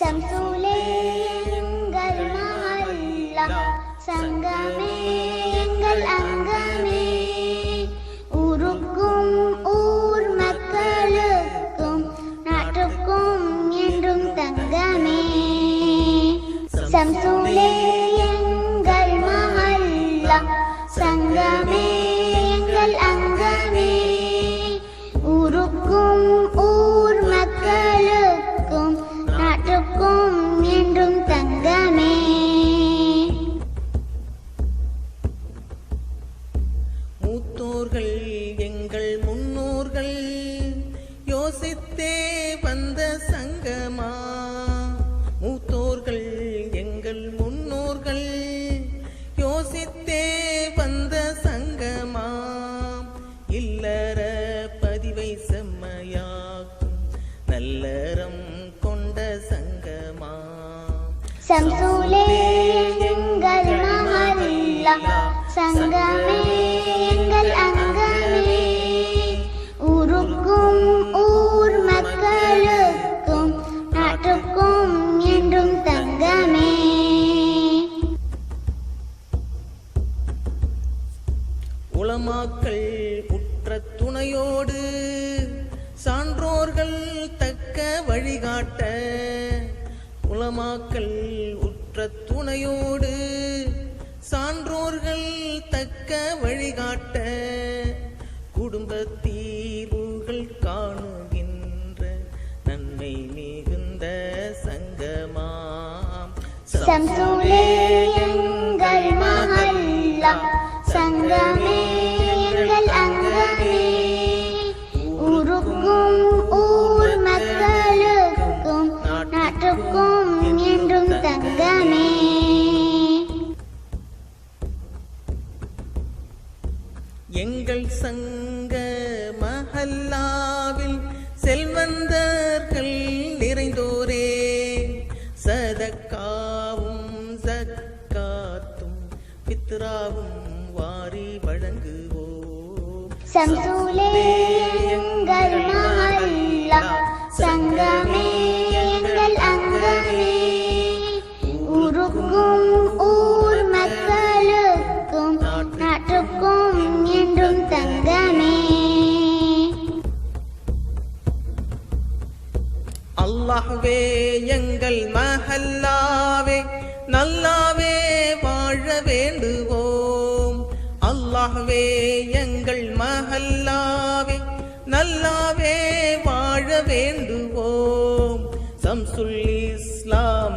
சம்சூலே எங்கள் மஹல்லா சங்கமே எங்கள் அங்கமே. ஊருக்கும் ஊர் மக்களுக்கும் நாட்டுக்கும் என்றும் தங்கமே. சம்சூலே முன்னோர்கள் யோசித்தே வந்த சங்கமா? மூத்தோர்கள் எங்கள் முன்னோர்கள் யோசித்தே வந்த சங்கமா? இல்லற பதிவை செம்மையாக்கும் நல்லறம் கொண்ட சங்கமா? சங்கமே உளமாக்கள் குற்ற துணையோடு சான்றோர்கள் தக்க வழிகாட்ட உளமாக்கள் உற்ற துணையோடு சான்றோர்கள் தக்க வழிகாட்ட குடும்ப தீர்வுகள் காணுகின்ற நன்மை மிகுந்த சங்கமாம். சங்கமே எங்கள் அங்கமே ஊர் மக்களுக்கும் நாட்டுக்கும் என்றும் தங்கமே. எங்கள் சங்க மஹல்லாவில் செல்வந்தர்கள் நிறைந்தோரே. சதக்காவும் சக்காத்தும் பித்ராவும் வாரி வழங்குவோம் சம்சூலே எங்கள் மஹல்லா சங்கமே எங்கள் அங்கமே. ஊருக்கும் ஊர் மக்களுக்கும் நாட்டுக்கும் என்றும் தங்கமே. அல்லாஹ்வே எங்கள் மஹல்லாவே நல்லாவே வாழ வேண்டுவோம். அல்லாஹ்வே எங்கள் அல்லாவே நல்லாவே வாழ வேண்டுவோம். சம்சுல் இஸ்லாம்